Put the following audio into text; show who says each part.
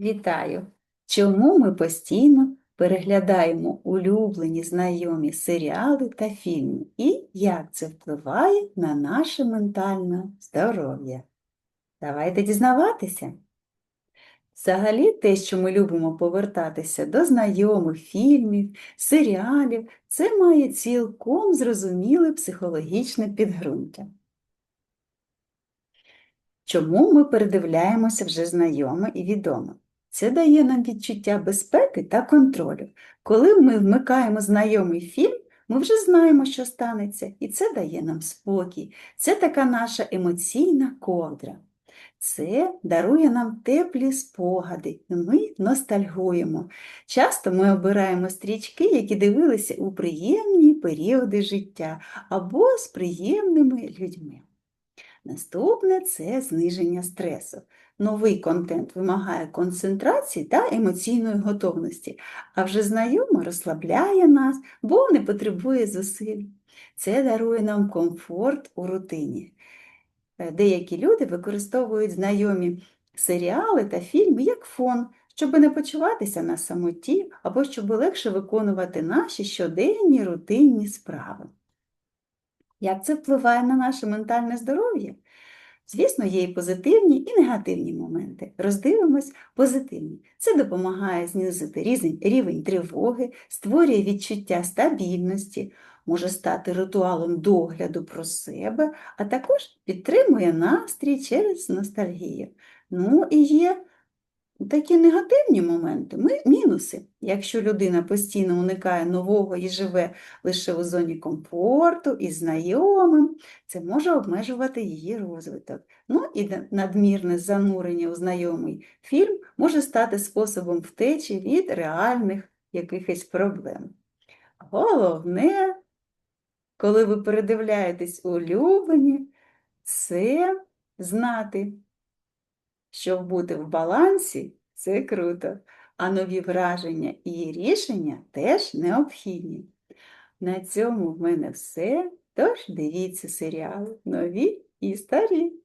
Speaker 1: Вітаю! Чому ми постійно переглядаємо улюблені знайомі серіали та фільми і як це впливає на наше ментальне здоров'я? Давайте дізнаватися. Взагалі, те, що ми любимо повертатися до знайомих фільмів, серіалів, це має цілком зрозуміле психологічне підґрунтя. Чому ми передивляємося вже знайоме і відоме? Це дає нам відчуття безпеки та контролю. Коли ми вмикаємо знайомий фільм, ми вже знаємо, що станеться, і це дає нам спокій. Це така наша емоційна ковдра. Це дарує нам теплі спогади, і ми ностальгуємо. Часто ми обираємо стрічки, які дивилися у приємні періоди життя або з приємними людьми. Наступне це зниження стресу. Новий контент вимагає концентрації та емоційної готовності, а вже знайомо розслабляє нас, бо не потребує зусиль. Це дарує нам комфорт у рутині. Е, Деякі люди використовують знайомі серіали та фільми як фон, щоб не почуватися на самоті або щоб легше виконувати наші щоденні рутинні справи. Як це впливає на наше ментальне здоров'я? Звісно, є і позитивні, і негативні моменти. Роздивимось позитивні. Це допомагає знизити рівень тривоги, створює відчуття стабільності, може стати ритуалом догляду про себе, а також підтримує настрій через ностальгію. Ну і є такі негативні моменти, ми- мінуси. Якщо людина постійно уникає нового і живе лише у зоні комфорту і знайомим, це може обмежувати її розвиток. Ну і надмірне занурення у знайомий фільм може стати способом втечі від реальних якихось проблем. Головне, коли ви передивляєтесь улюблені, це знати, що бути в балансі це круто, а нові враження і рішення теж необхідні. На цьому в мене все. Тож дивіться серіали нові і старі.